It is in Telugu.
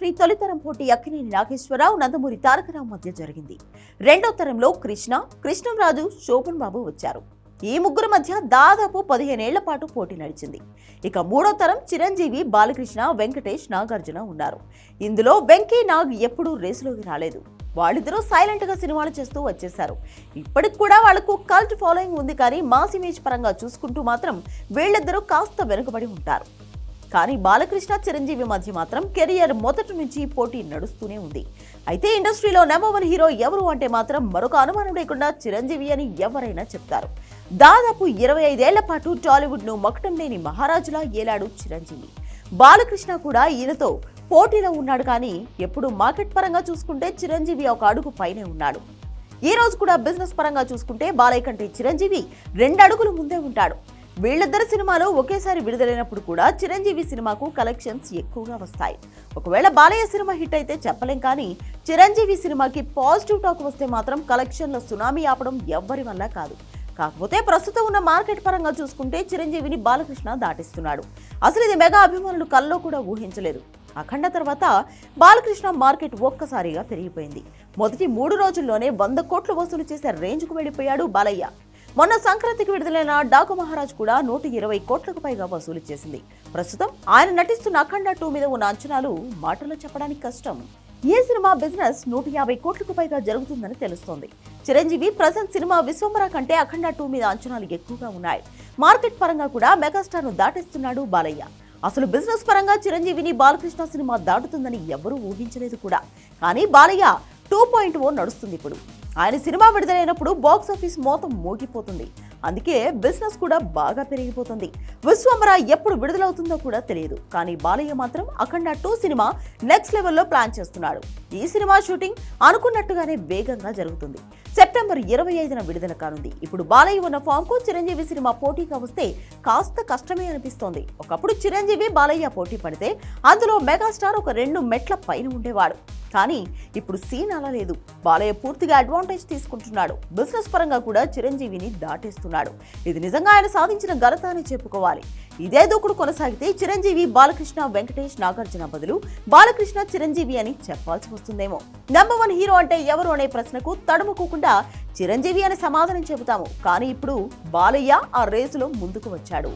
శ్రీ తొలితరం పోటీ అక్కినేని నాగేశ్వరరావు నందమూరి తారకరావు మధ్య జరిగింది. రెండో తరంలో కృష్ణ కృష్ణంరాజు శోభన్ బాబు వచ్చారు. ఈ ముగ్గురు మధ్య దాదాపు పదిహేనేళ్ళ పాటు పోటీ నడిచింది. ఇక మూడో తరం చిరంజీవి బాలకృష్ణ వెంకటేష్ నాగార్జున ఉన్నారు. ఇందులో వెంకీ నాగ్ ఎప్పుడూ రేసులోకి రాలేదు. వాళ్ళిద్దరూ సైలెంట్గా సినిమాలు చేస్తూ వచ్చేశారు. ఇప్పటికి కూడా వాళ్ళకు కల్ట్ ఫాలోయింగ్ ఉంది కానీ మాస్ ఇమేజ్ పరంగా చూసుకుంటూ మాత్రం వీళ్ళిద్దరూ కాస్త వెనుకబడి ఉంటారు. కానీ బాలకృష్ణ చిరంజీవి మధ్య మాత్రం కెరియర్ మొదటి నుంచి పోటీ నడుస్తూనే ఉంది. అయితే ఇండస్ట్రీలో నెంబర్ వన్ హీరో ఎవరు అంటే మాత్రం మరొక అనుమానం లేకుండా చిరంజీవి అని ఎవరైనా చెప్తారు. దాదాపు ఇరవై ఐదేళ్ళ పాటు టాలీవుడ్ను మకటం లేని మహారాజులా ఏలాడు చిరంజీవి. బాలకృష్ణ కూడా ఈయనతో పోటీలో ఉన్నాడు కానీ ఎప్పుడు మార్కెట్ పరంగా చూసుకుంటే చిరంజీవి ఒక అడుగు పైనే ఉన్నాడు. ఈ రోజు కూడా బిజినెస్ పరంగా చూసుకుంటే బాలయ్య కంటే చిరంజీవి రెండు అడుగులు ముందే ఉంటాడు. వీళ్ళిద్దరు సినిమాలు ఒకేసారి విడుదలైనప్పుడు కూడా చిరంజీవి సినిమాకు కలెక్షన్స్ ఎక్కువగా వస్తాయి. ఒకవేళ బాలయ్య సినిమా హిట్ అయితే చెప్పలేం కానీ చిరంజీవి సినిమాకి పాజిటివ్ టాక్ వస్తే మాత్రం కలెక్షన్ల సునామీ ఆపడం ఎవ్వరి వల్ల కాదు. కాకపోతే ప్రస్తుతం ఉన్న మార్కెట్ పరంగా చూసుకుంటే చిరంజీవిని బాలకృష్ణ దాటిస్తున్నాడు. అసలు ఇది మెగా అభిమానులు కల్లో కూడా ఊహించలేదు అఖండ తర్వాత బాలకృష్ణ మార్కెట్ ఒక్కసారిగా పెరిగిపోయింది. మొదటి మూడు రోజుల్లోనే వంద కోట్లు వసూలు చేసే రేంజ్కు వెళ్ళిపోయాడు బాలయ్య. మొన్న సంక్రాంతికి విడుదలైన డాకు మహారాజ్ కూడా నూట ఇరవై కోట్లకు పైగా వసూలు చేసింది. ప్రస్తుతం ఆయన నటిస్తున్న అఖండ టూ మీద ఉన్న అంచనాలు మాటల్లో చెప్పడానికి కష్టం. ఏ సినిమా బిజినెస్ నూట యాభై కోట్లకు పైగా జరుగుతుందని తెలుస్తోంది. చిరంజీవి ప్రజెంట్ సినిమా విశ్వంబర కంటే అఖండ టూ మీద అంచనాలు ఎక్కువగా ఉన్నాయి. మార్కెట్ పరంగా కూడా మెగాస్టార్ను దాటిస్తున్నాడు బాలయ్య. అసలు బిజినెస్ పరంగా చిరంజీవిని బాలకృష్ణ సినిమా దాటుతుందని ఎవరూ ఊహించలేదు కూడా. కానీ బాలయ్య టూ పాయింట్ ఓ నడుస్తుంది ఇప్పుడు. ఆయన సినిమా విడుదలైనప్పుడు బాక్స్ ఆఫీస్ మోతం మోగిపోతుంది. అందుకే బిజినెస్ కూడా బాగా పెరిగిపోతుంది. విశ్వంబర ఎప్పుడు విడుదలవుతుందో కూడా తెలియదు. కానీ బాలయ్య మాత్రం అఖండ టూ సినిమా నెక్స్ట్ లెవెల్లో ప్లాన్ చేస్తున్నాడు. ఈ సినిమా షూటింగ్ అనుకున్నట్టుగానే వేగంగా జరుగుతుంది. సెప్టెంబర్ ఇరవై ఐదున విడుదల కానుంది. ఇప్పుడు బాలయ్య ఉన్న ఫామ్కు చిరంజీవి సినిమా పోటీగా వస్తే కాస్త కష్టమే అనిపిస్తోంది. ఒకప్పుడు చిరంజీవి బాలయ్య పోటీ పడితే అందులో మెగాస్టార్ ఒక రెండు మెట్ల పైన ఉండేవాడు. కానీ ఇప్పుడు సీన్ అలా లేదు. బాలయ్య పూర్తిగా అడ్వాంటేజ్ తీసుకుంటున్నాడు. బిజినెస్ పరంగా కూడా చిరంజీవిని దాటేస్తున్నాడు. ఇది నిజంగా ఆయన సాధించిన ఘనత అని చెప్పుకోవాలి. ఇదే దూకుడు కొనసాగితే చిరంజీవి బాలకృష్ణ వెంకటేష్ నాగార్జున బదులు బాలకృష్ణ చిరంజీవి అని చెప్పాల్సి వస్తుందేమో నంబర్ వన్ హీరో అంటే ఎవరు అనే ప్రశ్నకు తడుముకోకుండా చిరంజీవి అని సమాధానం చెబుతాము. కానీ ఇప్పుడు బాలయ్య ఆ రేసులో ముందుకు వచ్చాడు.